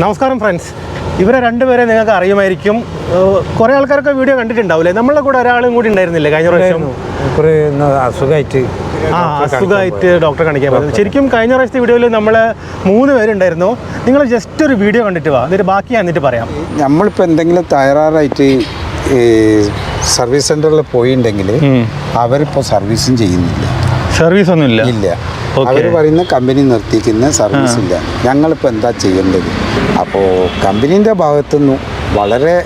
നമസ്കാരം ഫ്രണ്ട്സ് ഇവരെ രണ്ടുപേരെ നിങ്ങൾക്ക് അറിയുമായിരിക്കും. കുറെ ആൾക്കാരൊക്കെ വീഡിയോ കണ്ടിട്ടുണ്ടാവില്ലേ നമ്മളെ കൂടെ ഒരാളും കൂടി ഉണ്ടായിരുന്നില്ലേ കഴിഞ്ഞ പ്രാവശ്യം? അസുഖമായിട്ട് ആ അസുഖമായിട്ട് ഡോക്ടറെ കാണിക്കാൻ പറ്റും ശരിക്കും കഴിഞ്ഞ പ്രാവശ്യത്തെ വീഡിയോയിൽ നമ്മൾ മൂന്ന് പേരുണ്ടായിരുന്നു. നിങ്ങൾ ജസ്റ്റ് ഒരു വീഡിയോ കണ്ടിട്ട് വാ. എന്നിട്ട് ബാക്കി എന്നിട്ട് പറയാം. നമ്മളിപ്പോൾ എന്തെങ്കിലും തയ്യാറായിട്ട് ഈ സർവീസ് സെന്ററിൽ പോയിട്ടുണ്ടെങ്കിൽ അവരിപ്പോൾ സർവീസും ചെയ്യുന്നില്ല. സർവീസ് ഒന്നും ഇല്ല ഇല്ല. അവർ പറയുന്ന കമ്പനി നിർത്തിക്കുന്ന സർവീസ് ഇല്ല. ഞങ്ങളിപ്പോൾ എന്താ ചെയ്യേണ്ടത്? അപ്പോൾ കമ്പനീന്റെ ഭാഗത്തുനിന്ന് വളരെ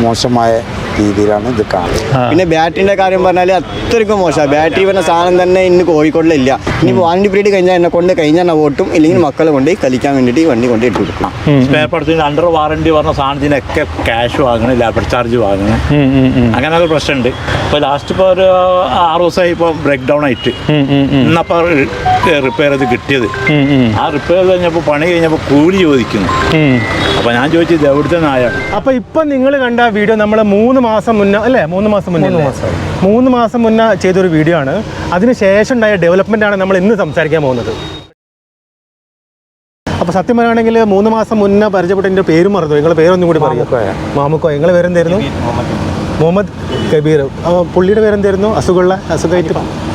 മോശമായ രീതിയിലാണ് ഇത് കാണുന്നത്. പിന്നെ ബാറ്ററിന്റെ കാര്യം പറഞ്ഞാൽ അത്രയ്ക്കും മോശമാണ്. ബാറ്ററി പറഞ്ഞ സാധനം തന്നെ ഇന്ന് കോഴിക്കോടിലില്ല. ഇനി വാറണ്ടി പീരീഡ് കഴിഞ്ഞാൽ എന്നെ കൊണ്ട് കഴിഞ്ഞാൽ ഓട്ടും ഇല്ലെങ്കിൽ മക്കളെ കൊണ്ട് കളിക്കാൻ വേണ്ടിയിട്ട് ഈ വണ്ടി കൊണ്ട് ഇട്ട് കൊടുക്കണം സ്പെയർ പാർട്സിന് അണ്ടർ വാറണ്ടി പറഞ്ഞ സാധനത്തിനൊക്കെ ക്യാഷ് വാങ്ങണം ലേബർ ചാർജ് വാങ്ങണം. അങ്ങനെ ഒരു പ്രശ്നമുണ്ട്. ഇപ്പോൾ ലാസ്റ്റ് ഇപ്പോൾ ഒരു ആറ് ദിവസമായി ഇപ്പോൾ ബ്രേക്ക് ഡൗൺ ആയിട്ട്. ഇന്നപ്പോൾ റിപ്പയർ ചെയ്ത് കിട്ടിയത്. ആ റിപ്പയർ കഴിഞ്ഞപ്പോൾ പണി കഴിഞ്ഞപ്പോൾ കൂലി ചോദിക്കുന്നു. അപ്പോൾ ഞാൻ ചോദിച്ചത് എവിടുത്തെ നായാണ്? അപ്പൊ ഇപ്പൊ നിങ്ങൾ കണ്ട വീഡിയോ നമ്മൾ മൂന്ന് മാസം മുന്നേ അല്ലേ? മൂന്ന് മാസം മുന്നേ അല്ലേ? മൂന്ന് മാസം മുന്നേ ചെയ്തൊരു വീഡിയോ ആണ്. അതിനുശേഷം ഉണ്ടായ ഡെവലപ്മെന്റ് ആണ് നമ്മൾ ഇന്ന് സംസാരിക്കാൻ പോകുന്നത്. അപ്പൊ സത്യം പറയുകയാണെങ്കിൽ മൂന്ന് മാസം മുന്നേ പരിചയപ്പെട്ട എന്റെ പേരും മറന്നു. നിങ്ങളുടെ പേരൊന്നും കൂടി പറയും. മാമുക്കോ നിങ്ങളെ പേരെന്തായിരുന്നു? മുഹമ്മദ് കബീർ. പുള്ളിയുടെ പേരെന്തായിരുന്നു? അസുഖമുള്ള അസുഖമായിട്ട്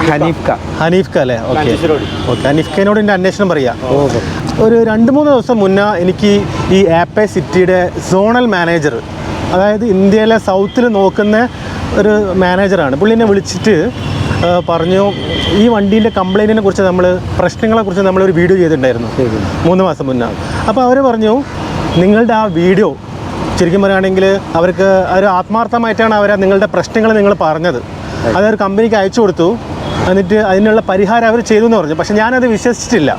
ഹനീഫ്ക. ഹനീഫ് ക അല്ലേ? ഓക്കെ. ഓക്കെ. ഹനീഫ് ഖനോട് എന്റെ അന്വേഷണം പറയാം. ഒരു രണ്ട് മൂന്ന് ദിവസം മുന്നേ എനിക്ക് ഈ ആപ്പെ സിറ്റിയുടെ സോണൽ മാനേജർ അതായത് ഇന്ത്യയിലെ സൗത്തിൽ നോക്കുന്ന ഒരു മാനേജറാണ്. പുള്ളി എന്നെ വിളിച്ചിട്ട് പറഞ്ഞു ഈ വണ്ടീന്റെ കംപ്ലൈന്റിനെ കുറിച്ച് നമ്മൾ പ്രശ്നങ്ങളെക്കുറിച്ച് നമ്മൾ ഒരു വീഡിയോ ചെയ്തിട്ടുണ്ടായിരുന്നു മൂന്ന് മാസം മുന്നേ. അപ്പോൾ അവർ പറഞ്ഞു നിങ്ങളുടെ ആ വീഡിയോ ശരിക്കും പറയുകയാണെങ്കിൽ അവർക്ക് ഒരു ആത്മാർത്ഥമായിട്ടാണ് അവർ നിങ്ങളുടെ പ്രശ്നങ്ങൾ നിങ്ങൾ പറഞ്ഞത്. അതൊരു കമ്പനിക്ക് അയച്ചു കൊടുത്തു. എന്നിട്ട് അതിനുള്ള പരിഹാരം അവർ ചെയ്തു എന്ന് പറഞ്ഞു. പക്ഷേ ഞാനത് വിശ്വസിച്ചിട്ടില്ല.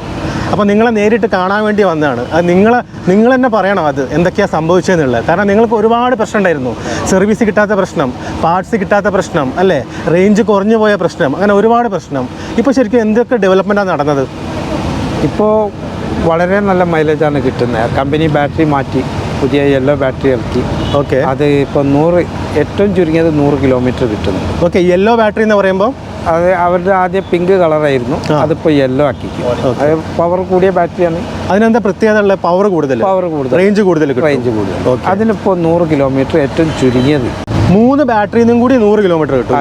അപ്പോൾ നിങ്ങളെ നേരിട്ട് കാണാൻ വേണ്ടി വന്നതാണ്. അത് നിങ്ങൾ നിങ്ങൾ തന്നെ പറയണം അത് എന്തൊക്കെയാണ് സംഭവിച്ചതെന്നുള്ളത്. കാരണം നിങ്ങൾക്ക് ഒരുപാട് പ്രശ്നം ഉണ്ടായിരുന്നു. സർവീസ് കിട്ടാത്ത പ്രശ്നം പാർട്സ് കിട്ടാത്ത പ്രശ്നം അല്ലേ? റേഞ്ച് കുറഞ്ഞു പോയ പ്രശ്നം അങ്ങനെ ഒരുപാട് പ്രശ്നം. ഇപ്പോൾ ശരിക്കും എന്തൊക്കെ ഡെവലപ്മെന്റാണ് നടന്നത്? ഇപ്പോൾ വളരെ നല്ല മൈലേജാണ് കിട്ടുന്നത്. കമ്പനി ബാറ്ററി മാറ്റി പുതിയ യെല്ലോ ബാറ്ററി ഇറക്കി. ഓക്കെ അത് ഇപ്പോൾ നൂറ് ഏറ്റവും ചുരുങ്ങിയത് നൂറ് കിലോമീറ്റർ കിട്ടുന്നു. ഓക്കെ യെല്ലോ ബാറ്ററി എന്ന് പറയുമ്പോൾ അത് അവരുടെ ആദ്യം പിങ്ക് കളറായിരുന്നു അതിപ്പോ അതിപ്പോൾ യെല്ലോ ആക്കി അത് പവർ കൂടിയ ബാറ്ററിയാണ് അതിനെന്താ പ്രത്യേകത ഉള്ള പവർ കൂടുതൽ പവർ കൂടുതൽ റേഞ്ച് കൂടുതൽ റേഞ്ച് കൂടുതൽ അതിനിപ്പോ അതിനിപ്പോൾ നൂറ് കിലോമീറ്റർ ഏറ്റവും ചുരുങ്ങിയത്. മൂന്ന് ബാറ്ററിന്നും കൂടി നൂറ് കിലോമീറ്റർ കിട്ടും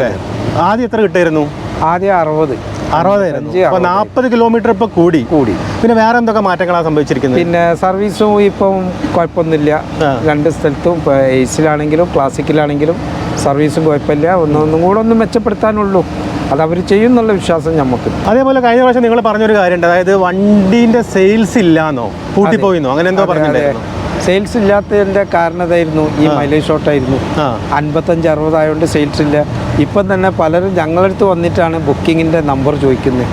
ആദ്യം എത്ര കിട്ടായിരുന്നു? ആദ്യം അറുപത്. അറുപതായിരുന്നു. അപ്പൊ. നാൽപ്പത് കിലോമീറ്റർ ഇപ്പൊ കൂടി. കൂടി. പിന്നെ വേറെ എന്തൊക്കെ മാറ്റങ്ങളാണ് സംഭവിച്ചിരിക്കുന്നത്? പിന്നെ സർവീസും ഇപ്പം കുഴപ്പമൊന്നുമില്ല. രണ്ട് സ്ഥലത്തും എയ്സിലാണെങ്കിലും ക്ലാസിക്കിലാണെങ്കിലും സർവീസും കുഴപ്പമില്ല. ഒന്നൊന്നും കൂടെ ഒന്ന് മെച്ചപ്പെടുത്താനുള്ളൂ. അത് അവർ ചെയ്യുന്നുള്ള വിശ്വാസം നമുക്ക് അതേപോലെ കഴിഞ്ഞ പ്രാവശ്യം നിങ്ങൾ പറഞ്ഞൊരു കാര്യമുണ്ട്. അതായത് വണ്ടീന്റെ സെയിൽസ് ഇല്ലാന്നോ? കൂട്ടിപ്പോയിന്നോ അങ്ങനെ എന്തോ പറഞ്ഞിട്ടുണ്ടായിരുന്നു. സെയിൽസ് ഇല്ലാത്തതിന്റെ കാരണതായിരുന്നു ഈ മൈലേജ് ഷോട്ടായിരുന്നു അൻപത്തഞ്ച് അറുപതായതുകൊണ്ട് സെയിൽസ് ഇല്ല. ഇപ്പം തന്നെ പലരും ഞങ്ങളടുത്ത് വന്നിട്ടാണ് ബുക്കിങ്ങിന്റെ നമ്പർ ചോദിക്കുന്നത്.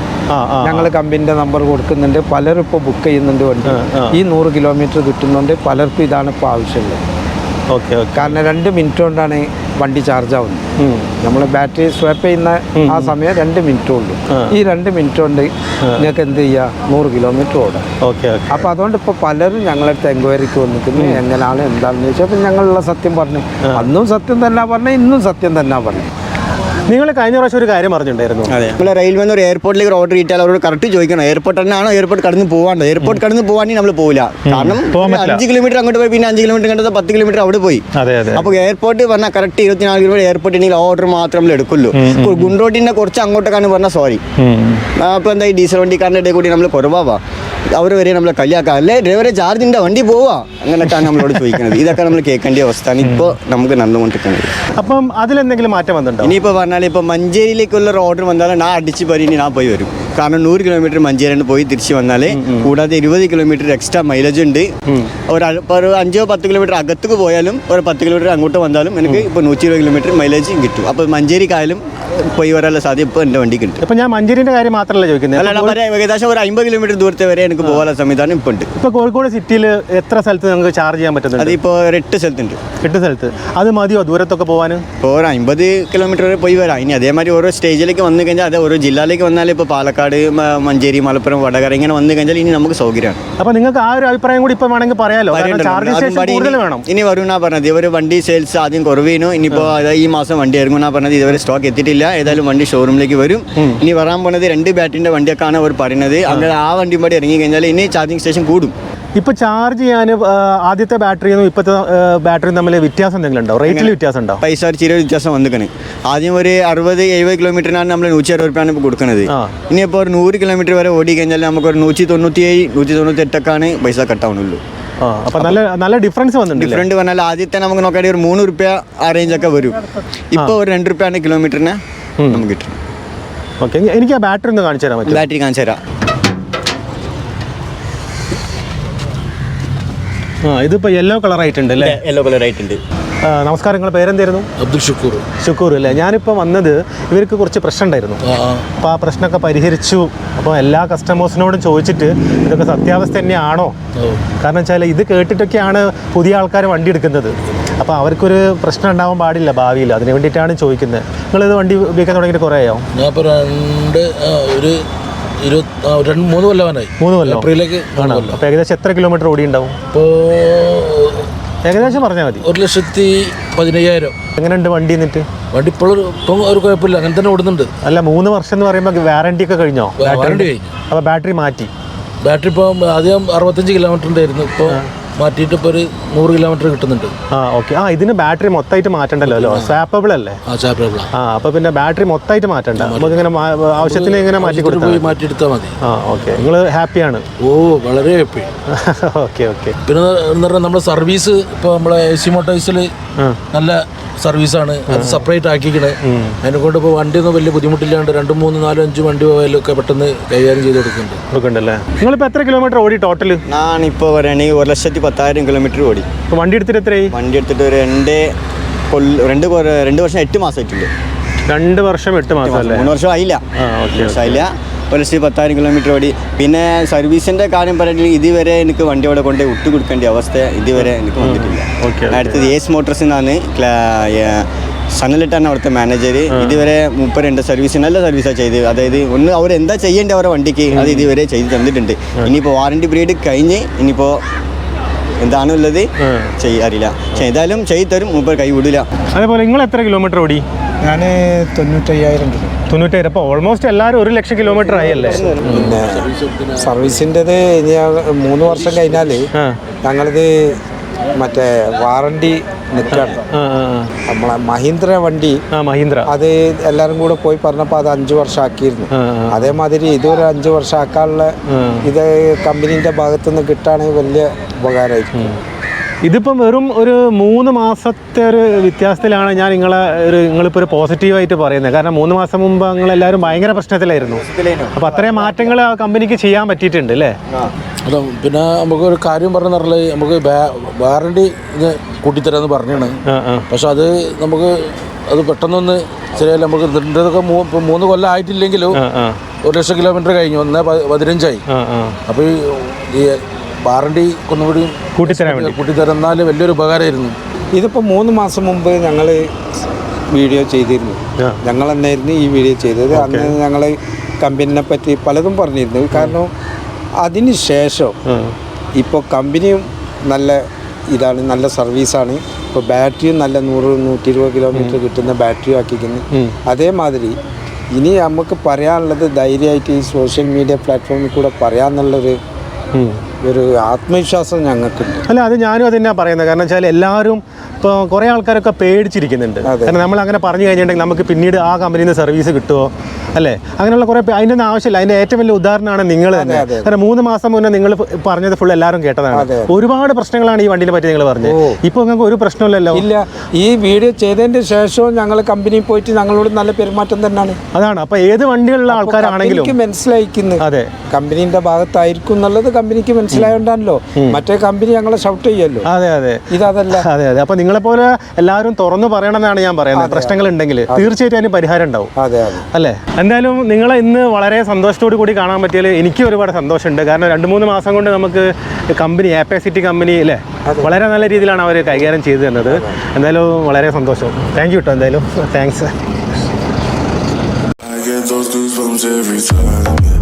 ഞങ്ങൾ കമ്പനിന്റെ നമ്പർ കൊടുക്കുന്നുണ്ട്. പലരും ഇപ്പോൾ ബുക്ക് ചെയ്യുന്നുണ്ട് വണ്ടി. ഈ നൂറ് കിലോമീറ്റർ കിട്ടുന്നുണ്ട്. പലർക്കും ഇതാണ് ഇപ്പോൾ ആവശ്യമുള്ളത്. ഓക്കെ കാരണം രണ്ട് മിനിറ്റ് കൊണ്ടാണ് വണ്ടി ചാർജ് ആവുന്നത്. നമ്മൾ ബാറ്ററി സ്വാപ്പ് ചെയ്യുന്ന ആ സമയം രണ്ട് മിനിറ്റ് ഉള്ളൂ ഈ രണ്ട് മിനിറ്റ് കൊണ്ട് നിങ്ങൾക്ക് എന്ത് ചെയ്യുക നൂറ് കിലോമീറ്റർ ഓടാം. ഓക്കെ അപ്പൊ അപ്പോൾ അതുകൊണ്ട് ഇപ്പോൾ പലരും ഞങ്ങളടുത്ത് എൻക്വയറിക്ക് വന്നിരിക്കുന്നു എങ്ങനെയാണ് എന്താണെന്ന് ചോദിച്ചാൽ അപ്പം ഞങ്ങളുള്ള സത്യം പറഞ്ഞു. അന്നും സത്യം തന്നെ പറഞ്ഞു ഇന്നും സത്യം തന്നെ പറഞ്ഞു. നിങ്ങൾ കഴിഞ്ഞ പ്രാവശ്യം ഒരു കാര്യം പറഞ്ഞിട്ടുണ്ടായിരുന്നു നമ്മളെ നമ്മൾ റെയിൽവേ ഒരു എയർപോർട്ടിലേക്ക് റോഡ് ഓർഡർ കിട്ടിയാൽ അവരോട് കറക്റ്റ് ചോദിക്കണം. എയർപോർട്ട് തന്നെയാണോ? എയർപോർട്ട് കടന്ന് പോകാണ്ട് എയർപോർട്ട് കടന്ന് പോകാണെങ്കിൽ നമ്മൾ പോകില്ല കാരണം അഞ്ച് കിലോമീറ്റർ അങ്ങോട്ട് പോയി പിന്നെ അഞ്ച് കിലോമീറ്റർ കണ്ടത് പത്ത് കിലോമീറ്റർ അവിടെ പോയി. അപ്പോൾ എയർപോർട്ട് പറഞ്ഞാൽ കറക്റ്റ് ഇരുപത്തിനാല് കിലോമീറ്റർ എയർപോർട്ട് ഉണ്ടെങ്കിൽ ഓർഡർ മാത്രം നമ്മൾ എടുക്കുള്ളൂ. ഗുണ്ടോട്ടിന്റെ കുറച്ച് അങ്ങോട്ടേക്കാണ് പറഞ്ഞാൽ സോറി അപ്പോൾ എന്താ ഈ ഡീസൽ വണ്ടിക്കാരന്റെ ഇടയിൽ കൂടി നമ്മൾ കുറവാവാ. അവർ വരെ നമ്മളെ കളിയാക്കാം. അല്ലേ ഡ്രൈവറെ ചാർജ് ഉണ്ട് വണ്ടി പോവാ. അങ്ങനെയൊക്കെയാണ് നമ്മളോട് ചോദിക്കുന്നത് ഇതൊക്കെ നമ്മൾ കേൾക്കേണ്ട അവസ്ഥയാണ്. ഇപ്പോൾ നമുക്ക് നടന്നുകൊണ്ടിരിക്കുന്നത് അപ്പം അതിലെന്തെങ്കിലും മാറ്റം വന്നിട്ടുണ്ടോ? ഇനിയിപ്പോൾ പറഞ്ഞാൽ ഇപ്പോൾ മഞ്ചേരിയിലേക്കുള്ള ഒരു ഓർഡർ വന്നാൽ ഞാൻ അടിച്ച് പരി ഞാൻ പോയി വരും. കാരണം നൂറ് കിലോമീറ്റർ മഞ്ചേരിയിൽ പോയി തിരിച്ചു വന്നാൽ കൂടാതെ ഇരുപത് കിലോമീറ്റർ എക്സ്ട്രാ മൈലേജ് ഉണ്ട്. ഒരു ഒരു അഞ്ചോ പത്ത് കിലോമീറ്റർ അകത്തേക്ക് പോയാലും ഒരു പത്ത് കിലോമീറ്റർ അങ്ങോട്ട് വന്നാലും എനിക്ക് ഇപ്പോൾ നൂറ്റി ഇരുപത് കിലോമീറ്റർ മൈലേജ് കിട്ടും. അപ്പോൾ മഞ്ചേരിക്കായാലും പോയി വരാനുള്ള സാധ്യത ഇപ്പോൾ എന്റെ വണ്ടിക്ക് ഉണ്ട്. ഇപ്പൊ ഞാൻ മഞ്ചേരിന്റെ കാര്യം മാത്രമല്ല ചോദിക്കുന്നത്. അല്ല ഏകദേശം ഒരു അമ്പത് കിലോമീറ്റർ ദൂരത്തെ വരെ എനിക്ക് പോകാനുള്ള സംവിധാനം ഇപ്പോൾ ഉണ്ട്. ഇപ്പൊ കോഴിക്കോട് സിറ്റിയിൽ എത്ര സ്ഥലത്ത് നമുക്ക് ചാർജ് ചെയ്യാൻ പറ്റുന്നത് അതിപ്പോൾ ഒരു എട്ട് സ്ഥലത്തുണ്ട്. എട്ട് സ്ഥലത്ത്. അത് മതിയോ ദൂരത്തൊക്കെ പോകാൻ ഇപ്പോൾ ഒരു അമ്പത് കിലോമീറ്റർ വരെ പോയി വരാം. ഇനി അതേമാതിരി ഓരോ സ്റ്റേജിലേക്ക് വന്നു കഴിഞ്ഞാൽ അത് ഓരോ ജില്ലയിലേക്ക് വന്നാൽ ഇപ്പോൾ പാലക്കാട് മ- മഞ്ചേരി മലപ്പുറം വടകര ഇങ്ങനെ വന്നു കഴിഞ്ഞാൽ ഇനി നമുക്ക് സൗകര്യമാണ്. അപ്പൊ നിങ്ങൾക്ക് ആ ഒരു അഭിപ്രായം കൂടി ഇപ്പൊ വേണമെങ്കിൽ പറയാലോ? കൂടുതൽ ഇനി- വേണം. ഇനി വരുന്നാ പറഞ്ഞത്. ഇവർ വണ്ടി സെയിൽസ് ആദ്യം കുറവീനു. ഇനിയിപ്പോൾ ഈ മാസം വണ്ടി ഇറങ്ങുന്ന പറഞ്ഞത് ഇതുവരെ സ്റ്റോക്ക് എത്തിയിട്ടില്ല. ഏതായാലും വണ്ടി ഷോറൂമിലേക്ക് വരും. ഇനി വരാൻ പോണത് രണ്ട് ബാറ്ററിന്റെ വണ്ടിയൊക്കെയാണ് അവർ പറയുന്നത്. അങ്ങനെ ആ വണ്ടിയും പാടി ഇറങ്ങി കഴിഞ്ഞാൽ ഇനി ചാർജിങ് സ്റ്റേഷൻ കൂടും. ഇപ്പൊ ചാർജ് ചെയ്യാൻ ആദ്യത്തെ ബാറ്ററിയും ഇപ്പോഴത്തെ ബാറ്ററിയും തമ്മിൽ വ്യത്യാസം എന്തെങ്കിലും ഉണ്ടോ? റേറ്റിൽ വ്യത്യാസം ഉണ്ടോ? പൈസ ചെറിയ വ്യത്യാസം വന്നിക്കണ്. ആദ്യം ഒരു അറുപത് എഴുപത് കിലോമീറ്ററിനാണ് നമ്മൾ നൂറ്റി അറുപത് രൂപയാണ് ഇപ്പോൾ കൊടുക്കുന്നത്. ഇനിയിപ്പോൾ ഒരു നൂറ് കിലോമീറ്റർ വരെ ഓടി കഴിഞ്ഞാൽ നമുക്ക് ഒരു നൂറ്റി തൊണ്ണൂറ്റി ഏഴ് നൂറ്റി തൊണ്ണൂറ്റി എട്ടൊക്കെയാണ് പൈസ കട്ടാവുന്നുള്ളൂ അപ്പോൾ അപ്പൊ നല്ല നല്ല ഡിഫറൻസ് വന്നിട്ടുണ്ട് ഡിഫറന്റ് പറഞ്ഞാൽ ആദ്യത്തെ നമുക്ക് നോക്കുകയാണെങ്കിൽ ഒരു മൂന്ന് റുപ്യ ആ റേഞ്ചൊക്കെ വരും. ഇപ്പോൾ ഒരു രണ്ട് റുപ്യാണ് കിലോമീറ്ററിന് നമുക്ക് കിട്ടും ഓക്കെ എനിക്ക് ആ ബാറ്ററി ഒന്ന് കാണിച്ചു തരാം ബാറ്ററി കാണിച്ചു തരാം. ഇതിപ്പോ യെല്ലോ കളർ ആയിട്ടുണ്ട് അല്ലേ? യെല്ലോ കളർ ആയിട്ടുണ്ട്. നമസ്കാരം നിങ്ങളുടെ പേരെന്തായിരുന്നു? അബ്ദുൽ ഷുക്കൂർ. ഷുക്കൂർ അല്ലേ? ഞാനിപ്പോൾ വന്നത് ഇവർക്ക് കുറച്ച് പ്രശ്നം ഉണ്ടായിരുന്നു അപ്പോൾ ആ പ്രശ്നമൊക്കെ പരിഹരിച്ചു. അപ്പോൾ എല്ലാ കസ്റ്റമേഴ്സിനോടും ചോദിച്ചിട്ട് ഇതൊക്കെ സത്യാവസ്ഥ തന്നെയാണോ? കാരണം വെച്ചാൽ ഇത് കേട്ടിട്ടൊക്കെയാണ് പുതിയ ആൾക്കാർ വണ്ടി എടുക്കുന്നത്. അപ്പോൾ അവർക്കൊരു പ്രശ്നം ഉണ്ടാവാൻ പാടില്ല ഭാവിയിൽ. അതിന് വേണ്ടിയിട്ടാണ് ചോദിക്കുന്നത്. നിങ്ങളിത് വണ്ടി ഉപയോഗിക്കാൻ തുടങ്ങിയിട്ട് കുറേ ആയോ? ഞാൻ ഇപ്പോൾ രണ്ട് ഒരു ഇരുപത് രണ്ട് മൂന്ന് കൊല്ലവനായി. മൂന്ന് കൊല്ലം. ഏപ്രിലേക്ക് മൂന്ന് അപ്പോൾ ഏകദേശം എത്ര കിലോമീറ്റർ ഓടി ഉണ്ടാവും ഇപ്പോൾ ഏകദേശം പറഞ്ഞാൽ മതി. ഒരു ലക്ഷത്തി പതിനയ്യായിരം. എങ്ങനെയുണ്ട് വണ്ടി എന്നിട്ട്? വണ്ടി ഇപ്പോൾ ഇപ്പം ഒരു കുഴപ്പമില്ല. അങ്ങനെ തന്നെ ഓടുന്നുണ്ട്. അല്ല മൂന്ന് വർഷം എന്ന് പറയുമ്പോൾ വാറണ്ടി ഒക്കെ കഴിഞ്ഞോ? വാറണ്ടി കഴിഞ്ഞു. അപ്പോൾ ബാറ്ററി മാറ്റി. ബാറ്ററി ഇപ്പോൾ ആദ്യം അറുപത്തഞ്ച് കിലോമീറ്ററിന്റെ ആയിരുന്നു ഇപ്പോൾ മാറ്റിയിട്ട് ഇപ്പോൾ ഒരു നൂറ് കിലോമീറ്റർ കിട്ടുന്നുണ്ട്. ആ ഓക്കെ ആ ഇതിന് ബാറ്ററി മൊത്തമായിട്ട് മാറ്റണ്ടല്ലോ അല്ലോ? സ്വാപ്പബിൾ അല്ലേ? ആ അപ്പൊ ആ. അപ്പോൾ പിന്നെ ബാറ്ററി മൊത്തമായിട്ട് മാറ്റണ്ട. നമുക്ക് ഇങ്ങനെ മാ- ആവശ്യത്തിന് ഇങ്ങനെ മാറ്റി കൊടുത്താൽ പോയി മാറ്റിയെടുത്താൽ മതി. ആ ഓക്കെ നിങ്ങൾ ഹാപ്പിയാണ് ഓ വളരെ ഹാപ്പി ഓക്കെ ഓക്കെ പിന്നെ എന്ന് പറഞ്ഞാൽ നമ്മുടെ സർവീസ് ഇപ്പോൾ നമ്മളെ എ സി മോട്ടോഴ്സിൽ നല്ല സർവീസാണ്. അത് സെപ്പറേറ്റ് ആക്കിക്കണേ. അതിനെ കൊണ്ട് ഇപ്പോൾ വണ്ടിയൊന്നും വലിയ ബുദ്ധിമുട്ടില്ലാണ്ട് രണ്ട് മൂന്ന് നാല് അഞ്ച് വണ്ടി പോയാലൊക്കെ പെട്ടെന്ന് കൈകാര്യം ചെയ്ത് കൊടുക്കുന്നുണ്ട്. കൊടുക്കണ്ടല്ലേ? നിങ്ങളിപ്പോൾ എത്ര കിലോമീറ്റർ ഓടി ടോട്ടൽ ഞാനിപ്പോൾ പറയുകയാണെങ്കിൽ ഒരു ലക്ഷത്തി പത്തായിരം കിലോമീറ്റർ ഓടി വണ്ടി എടുത്തിട്ട് എത്രയായി? വണ്ടി എടുത്തിട്ട് ഒരു രണ്ട് കൊല്ല രണ്ട് രണ്ട് വർഷം എട്ട് മാസമായിട്ടുണ്ട് രണ്ട് വർഷം എട്ട് മാസം അല്ലേ? മൂന്ന് വർഷം ആയില്ല. ആ മൂന്ന് വർഷം ആയില്ല. ഒരു ലക്ഷത്തി പത്തായിരം കിലോമീറ്റർ ഓടി. പിന്നെ സർവീസിന്റെ കാര്യം പറയുകയാണെങ്കിൽ ഇതുവരെ എനിക്ക് വണ്ടി അവിടെ കൊണ്ട് വിട്ടു കൊടുക്കേണ്ട അവസ്ഥ ഇതുവരെ എനിക്ക് വന്നിട്ടില്ല. ഓക്കെ അടുത്തത് ഏസ് മോട്ടോർസിൽ നിന്നാണ് സണ്ണലിട്ടാണ് അവിടുത്തെ മാനേജർ ഇതുവരെ മുപ്പത് രണ്ട് സർവീസ് നല്ല സർവീസാണ് ചെയ്ത് അതായത് ഒന്ന് അവർ എന്താ ചെയ്യേണ്ടത് അവരുടെ വണ്ടിക്ക് അത് ഇതുവരെ ചെയ്ത് തന്നിട്ടുണ്ട്. ഇനിയിപ്പോൾ വാറണ്ടി പീരീഡ് കഴിഞ്ഞ് ഇനിയിപ്പോൾ എന്താണുള്ളത് ചെയ്യാറില്ല പക്ഷേ ഏതായാലും ചെയ്തു തരും മുപ്പത് കൈ വിടില്ല അതേപോലെ നിങ്ങൾ എത്ര കിലോമീറ്റർ ഓടി? ഞാൻ തൊണ്ണൂറ്റയ്യായിരം കിലോ തൊണ്ണൂറ്റേഴ് അപ്പോൾ ഓൾമോസ്റ്റ് എല്ലാവരും ഒരു ലക്ഷം കിലോമീറ്റർ ആയല്ലേ? പിന്നെ സർവീസിന്റെത് ഇനി മൂന്ന് വർഷം കഴിഞ്ഞാൽ ആ. ഞങ്ങളിത് മറ്റേ വാറണ്ടി ആ, നമ്മളെ മഹീന്ദ്ര വണ്ടി ആ മഹീന്ദ്ര. അത് എല്ലാവരും കൂടെ പോയി പറഞ്ഞപ്പോൾ അത് അഞ്ച് വർഷം ആക്കിയിരുന്നു ആ ആ. അതേമാതിരി ഇതൊരു അഞ്ച് വർഷം ആക്കാനുള്ള ഇത് കമ്പനീന്റെ ഭാഗത്തുനിന്ന് കിട്ടുകയാണെങ്കിൽ വലിയ ഉപകാരമായിരിക്കും ഇതിപ്പം വെറും ഒരു മൂന്ന് മാസത്തെ ഒരു വ്യത്യാസത്തിലാണ് ഞാൻ നിങ്ങളെ ഒരു നിങ്ങളിപ്പോൾ ഒരു പോസിറ്റീവായിട്ട് പറയുന്നത്. കാരണം മൂന്ന് മാസം മുമ്പ് നിങ്ങളെല്ലാവരും ഭയങ്കര പ്രശ്നത്തിലായിരുന്നു. അപ്പോൾ അത്രയും മാറ്റങ്ങൾ ആ കമ്പനിക്ക് ചെയ്യാൻ പറ്റിയിട്ടുണ്ട് അല്ലേ? അത് പിന്നെ നമുക്ക് ഒരു കാര്യം പറഞ്ഞു പറഞ്ഞാൽ നമുക്ക് വാറണ്ടി ഇത് കൂട്ടിത്തരാമെന്ന് പറഞ്ഞാണ്. പക്ഷെ അത് നമുക്ക് അത് പെട്ടെന്നൊന്ന് ശരിയല്ല നമുക്ക് ഇതിന്റെതൊക്കെ മൂന്ന് കൊല്ലം ആയിട്ടില്ലെങ്കിലും ഒരു ലക്ഷം കിലോമീറ്റർ കഴിഞ്ഞു. ഒന്ന് പതിനഞ്ചായി. അപ്പോൾ ഈ വാറണ്ടി ഒന്നുകൂടി കൂട്ടിത്തരാൻ വേണ്ടി. കൂട്ടിത്തരുന്നാൽ വലിയൊരു ഉപകാരമായിരുന്നു. ഇതിപ്പോൾ മൂന്ന് മാസം മുമ്പ് ഞങ്ങൾ വീഡിയോ ചെയ്തിരുന്നു. ഞങ്ങൾ എന്നായിരുന്നു ഈ വീഡിയോ ചെയ്തത്? അന്ന് ഞങ്ങൾ കമ്പനിനെ പറ്റി പലതും പറഞ്ഞിരുന്നു. കാരണം അതിന് ശേഷം ഇപ്പോൾ കമ്പനിയും നല്ല ഇതാണ് നല്ല സർവീസാണ്. ഇപ്പോൾ ബാറ്ററിയും നല്ല നൂറ് നൂറ്റി ഇരുപത് കിലോമീറ്റർ കിട്ടുന്ന ബാറ്ററി ആക്കിക്കുന്നു അതേമാതിരി ഇനി നമുക്ക് പറയാനുള്ളത് ധൈര്യമായിട്ട് ഈ സോഷ്യൽ മീഡിയ പ്ലാറ്റ്ഫോമിൽ കൂടെ പറയാമെന്നുള്ളൊരു. ഒരു ആത്മവിശ്വാസം ഞങ്ങൾക്ക് അല്ല അത് ഞാനും അത് തന്നെയാണ് പറയുന്നത്. കാരണം വെച്ചാൽ എല്ലാവരും ഇപ്പോൾ കുറേ ആൾക്കാരൊക്കെ പേടിച്ചിരിക്കുന്നുണ്ട്. കാരണം നമ്മൾ അങ്ങനെ പറഞ്ഞു കഴിഞ്ഞിട്ടുണ്ടെങ്കിൽ നമുക്ക് പിന്നീട് ആ കമ്പനിയിൽ നിന്ന് സർവീസ് കിട്ടുമോ അല്ലേ? അങ്ങനെയുള്ള കുറേ ഒന്നും ആവശ്യമില്ല. അതിന്റെ ഏറ്റവും വലിയ ഉദാഹരണമാണ് നിങ്ങൾ തന്നെ. കാരണം മൂന്ന് മാസം മുന്നേ നിങ്ങൾ പറഞ്ഞത് ഫുൾ എല്ലാവരും കേട്ടതാണ്. ഒരുപാട് പ്രശ്നങ്ങളാണ് ഈ വണ്ടിനെ പറ്റി നിങ്ങൾ പറഞ്ഞത്. ഇപ്പോൾ നിങ്ങൾക്ക് ഒരു പ്രശ്നമില്ലല്ലോ ഇല്ല. ഈ വീഡിയോ ചെയ്തതിന്റെ ശേഷവും ഞങ്ങൾ കമ്പനിയിൽ പോയിട്ട് ഞങ്ങളോട് നല്ല പെരുമാറ്റം തന്നെയാണ്. അതാണ്. അപ്പോൾ ഏത് വണ്ടികളുള്ള ആൾക്കാരാണെങ്കിലും മനസ്സിലായിരിക്കുന്നു മനസ്സിലായിക്കുന്നു. അതെ. കമ്പനിയുടെ ഭാഗത്തായിരിക്കും എന്നുള്ളത് കമ്പനിക്ക് മനസ്സിലായോണ്ടാണല്ലോ. മറ്റേ കമ്പനി ഞങ്ങളെ ഷൗട്ട് ചെയ്യല്ലോ. അതെ അതെ. ഇതല്ല അതെ അതെ. അപ്പോൾ നിങ്ങളെപ്പോലെ എല്ലാവരും തുറന്നു പറയണമെന്നാണ് ഞാൻ പറയുന്നത്. പ്രശ്നങ്ങൾ ഉണ്ടെങ്കിൽ തീർച്ചയായിട്ടും അതിന് പരിഹാരം ഉണ്ടാവും. അതെ അതെ. അല്ലേ? എന്തായാലും നിങ്ങളെ ഇന്ന് വളരെ സന്തോഷത്തോടു കൂടി കാണാൻ പറ്റിയാൽ എനിക്ക് ഒരുപാട് സന്തോഷമുണ്ട്. കാരണം രണ്ട് മൂന്ന് മാസം കൊണ്ട് നമുക്ക് കമ്പനി ആപ്പാസിറ്റി കമ്പനി അല്ലേ വളരെ നല്ല രീതിയിലാണ് അവർ കൈകാര്യം ചെയ്തു തന്നത്. എന്തായാലും വളരെ സന്തോഷം. താങ്ക് യു കേട്ടോ എന്തായാലും. Thanks I get those goosebumps every time.